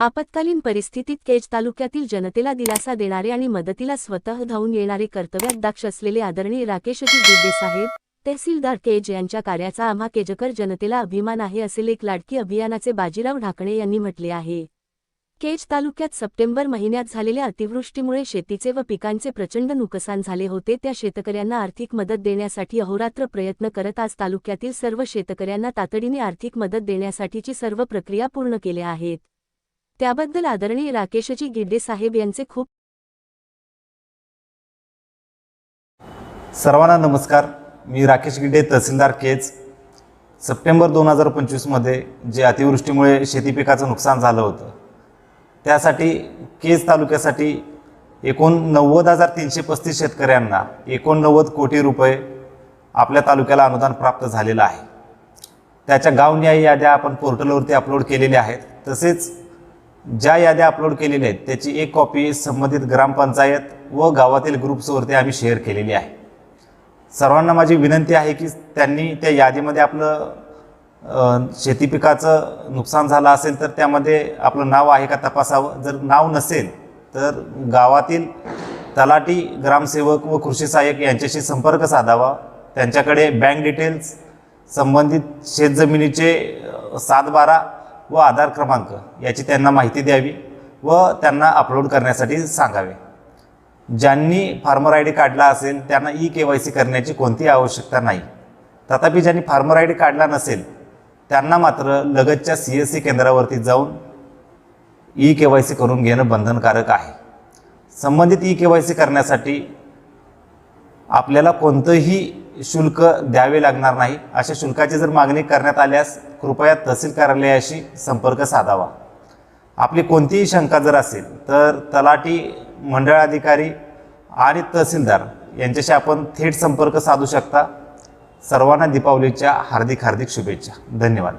आपत्कालीन परिस्थितीत केज तालुक्यातील जनतेला दिलासा देणारे आणि मदतीला स्वतः धावून येणारे कर्तव्यात दाक्ष असलेले आदरणीय राकेशजी गिड्डे साहेब तहसीलदार केज यांच्या कार्याचा आम्हा केजकर जनतेला अभिमान आहे असे लेख लाडकी अभियानाचे बाजीराव ढाकणे यांनी म्हटले आहे. केज तालुक्यात सप्टेंबर महिन्यात झालेल्या अतिवृष्टीमुळे शेतीचे व पिकांचे प्रचंड नुकसान झाले होते त्या शेतकऱ्यांना आर्थिक मदत देण्यासाठी अहोरात्र प्रयत्न करत आज तालुक्यातील सर्व शेतकऱ्यांना तातडीने आर्थिक मदत देण्यासाठीची सर्व प्रक्रिया पूर्ण केल्या आहेत. त्याबद्दल आदरणीय राकेशजी गिड्डे साहेब यांचे खूप सर्वांना नमस्कार. मी राकेश गिड्डे तहसीलदार केज. सप्टेंबर दोन हजार पंचवीसमध्ये जे अतिवृष्टीमुळे शेती पिकाचं नुकसान झालं होतं त्यासाठी केज तालुक्यासाठी एकूण नव्वद हजार तीनशे पस्तीस शेतकऱ्यांना एकोणनव्वद कोटी रुपये आपल्या तालुक्याला अनुदान प्राप्त झालेलं आहे. त्याच्या गावन्यायी याद्या आपण पोर्टलवरती अपलोड केलेल्या आहेत. तसेच ज्या याद्या अपलोड केलेल्या आहेत त्याची एक कॉपी संबंधित ग्रामपंचायत व गावातील ग्रुप्सवरती आम्ही शेअर केलेली आहे. सर्वांना माझी विनंती आहे की त्यांनी त्या यादीमध्ये आपलं शेती पिकाचं नुकसान झालं असेल तर त्यामध्ये आपलं नाव आहे का तपासावं? जर नाव नसेल तर गावातील तलाठी ग्रामसेवक व कृषी सहाय्यक यांच्याशी संपर्क साधावा. त्यांच्याकडे बँक डिटेल्स संबंधित शेतजमिनीचे सातबारा सात बारा व आधार क्रमांक याची त्यांना माहिती द्यावी व त्यांना अपलोड करण्यासाठी सांगावे. ज्यांनी फार्मर आय डी काढला असेल त्यांना ई के वाय सी करण्याची कोणतीही आवश्यकता नाही. तथापि ज्यांनी फार्मर आय डी काढला नसेल त्यांना मात्र लगतच्या सी एस सी केंद्रावरती जाऊन ई के वाय सी करून घेणं बंधनकारक आहे. संबंधित ई के वाय सी करण्यासाठी आपल्याला कोणतंही शुल्क द्यावे लागणार नाही. अशा शुल्काची जर मागणी करण्यात आल्यास कृपया तहसील कार्यालयाशी संपर्क साधावा. आपली कोणतीही शंका जर असेल तर तलाठी मंडळ अधिकारी आणि तहसीलदार यांच्याशी आपण थेट संपर्क साधू शकता. सर्वांना दीपावलीच्या हार्दिक हार्दिक शुभेच्छा. धन्यवाद.